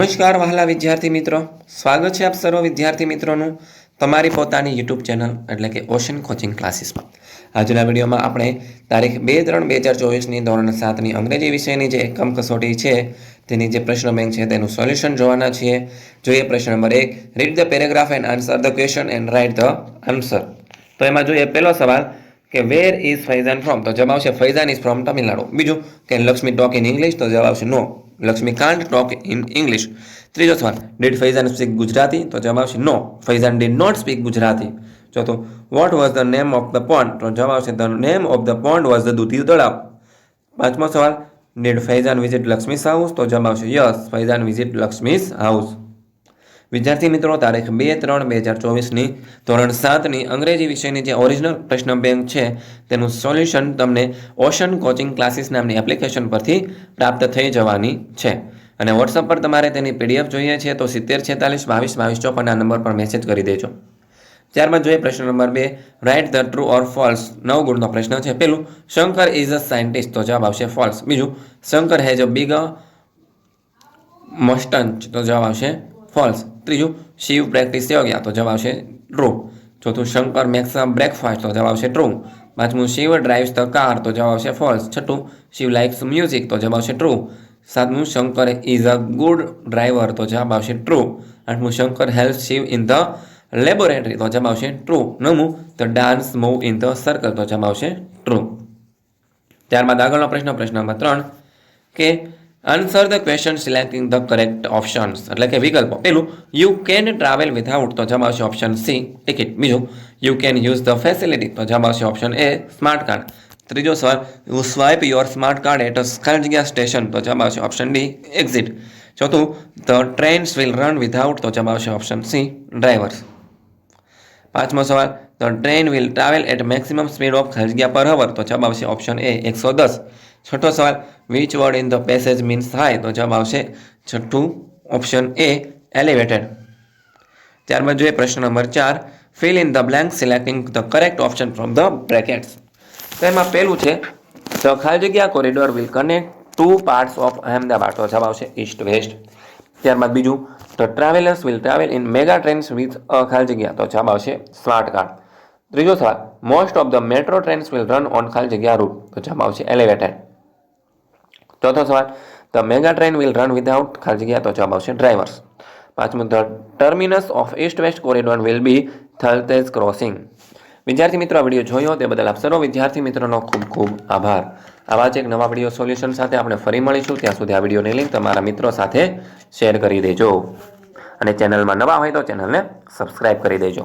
નમસ્કાર વહાલા વિદ્યાર્થી મિત્રો. સ્વાગત છે આપ સર્વ વિદ્યાર્થી મિત્રોનું તમારી પોતાની યુટ્યુબ ચેનલ એટલે કે ઓશન કોચિંગ ક્લાસીસમાં. આજના વિડીયોમાં આપણે તારીખ બે ત્રણ બે હજાર ચોવીસની ધોરણ સાતની અંગ્રેજી વિષયની જે એકમ કસોટી છે, તેની જે પ્રશ્ન બેંક છે તેનું સોલ્યુશન જોવાના છીએ. જોઈએ પ્રશ્ન નંબર એક read the paragraph and answer the question and write the answer તો એમાં જોઈએ પહેલો સવાલ કે વેર ઇઝ ફૈઝાન ફ્રોમ તો જવાબ આવશે ફૈઝાન ઇઝ ફ્રોમ તમિલનાડુ. બીજું કે લક્ષ્મી ટોક ઇન ઇંગ્લિશ? તો જવાબ આવશે no. Lakshmi can't talk in English ત્રીજો સવાલ ડીડ ફૈઝાન સ્પીક ગુજરાતી તો જવાબ આવશે no Faizan did not speak Gujarati ચોથું what was the name of the pond તો જવાબ આવશે the name of the pond was the Dudhi Talav પાંચમો સવાલ did Faizan visit Lakshmi's house તો જવાબ આવશે yes Faizan visit Lakshmi's house વિદ્યાર્થી મિત્રો તારીખ બે ત્રણ બે હજાર ચોવીસની ધોરણ સાતની અંગ્રેજી વિષયની જે ઓરિજિનલ પ્રશ્ન બેંક છે, તેનું સોલ્યુશન તમને ઓશન કોચિંગ ક્લાસીસ નામની એપ્લિકેશન પરથી પ્રાપ્ત થઈ જવાની છે. અને વોટ્સઅપ પર તમારે તેની પીડીએફ જોઈએ છે, તો સિત્તેર છેતાલીસ બાવીસ બાવીસ ચોપન આ નંબર પર મેસેજ કરી દેજો. ત્યારબાદ જોઈએ પ્રશ્ન નંબર બે write the true or false નવ ગુણનો પ્રશ્ન છે. પેલું, શંકર ઇઝ અ સાયન્ટિસ્ટ તો જવાબ આવશે ફોલ્સ બીજું, Shankar has a big mustang તો જવાબ આવશે ફોલ્સ ત્રીજું, શિવ પ્રેક્ટિસ યોગ્યા તો જવાબ આવશે ટ્રુ ચોથું, શંકર મેક્સ બ્રેકફાસ્ટ તો જવાબ આવશે ટ્રુ પાંચમું, શિવ ડ્રાઈવ્સ ધ કાર તો જવાબ આવશે ફોલ્સ છઠ્ઠું, શિવ લાઇક્સ મ્યુઝિક તો જવાબ આવશે ટ્રુ સાતમું, Shankar is a good driver તો જવાબ આવશે ટ્રુ આઠમું, Shankar help Shiv in the laboratory તો જવાબ આવશે ટ્રુ નવમું the dance move in the circle તો જવાબ આવશે ટ્રુ ત્યારબાદ આગળનો પ્રશ્ન પ્રશ્ન નંબર ત્રણ, કે answer the question selecting the correct options એટલે કે વિકલ્પો. પેલું યુ કેન ટ્રાવેલ વિથઆઉટ તો જવાબ આવશે ઓપ્શન સી ટિકિટ બીજું you can use the facility તો જવાબ આવશે ઓપ્શન એ સ્માર્ટ કાર્ડ ત્રીજો સવાલ you swipe your smart card at ખાલી જગ્યા સ્ટેશન તો જવાબ આવશે ઓપ્શન ડી એક્ઝિટ ચોથું the trains will run without તો જવાબ આવશે ઓપ્શન સી ડ્રાઈવર્સ પાંચમો સવાલ the train will travel at maximum speed of ખાલી જગ્યા પર હવર તો જવાબ આવશે ઓપ્શન એ એકસો દસ. છઠ્ઠો સવાલ which word in the passage means થાય તો જવાબ આવશે છઠ્ઠું ઓપ્શન એ એલિવેટેડ ત્યારબાદ જોઈએ પ્રશ્ન નંબર ચાર fill in the blank selecting the correct option from the brackets તો એમાં પહેલું છે ધ ખાલી જગ્યા corridor will connect two parts of Ahmedabad. તો જવાબ આવશે ઈસ્ટ વેસ્ટ ત્યારબાદ બીજું the travellers will travel in mega trains with a ખાલી જગ્યા. તો જવાબ આવશે સ્માર્ટ કાર્ડ ત્રીજો સવાલ most of the metro trains will run on ખાલી જગ્યા રૂટ તો જવાબ આવશે એલિવેટેડ ચોથો સવાલ the mega train will run without ખાલી જગ્યા તો જવાબ આવશે ડ્રાઈવર્સ પાંચમું the terminus of east west corridor will be Thaltej crossing વિદ્યાર્થી મિત્રો, આ વીડિયો જોયો, તે બદલ આપ સર્વ વિદ્યાર્થી મિત્રોનો ખૂબ ખૂબ આભાર. આવા જ એક નવા વીડિયો સોલ્યુશન સાથે આપણે ફરી મળીશું. ત્યાં સુધી આ વિડીયોની લિંક તમારા મિત્રો સાથે શેર કરી દેજો. અને ચેનલમાં નવા હોય તો ચેનલને સબસ્ક્રાઇબ કરી દેજો.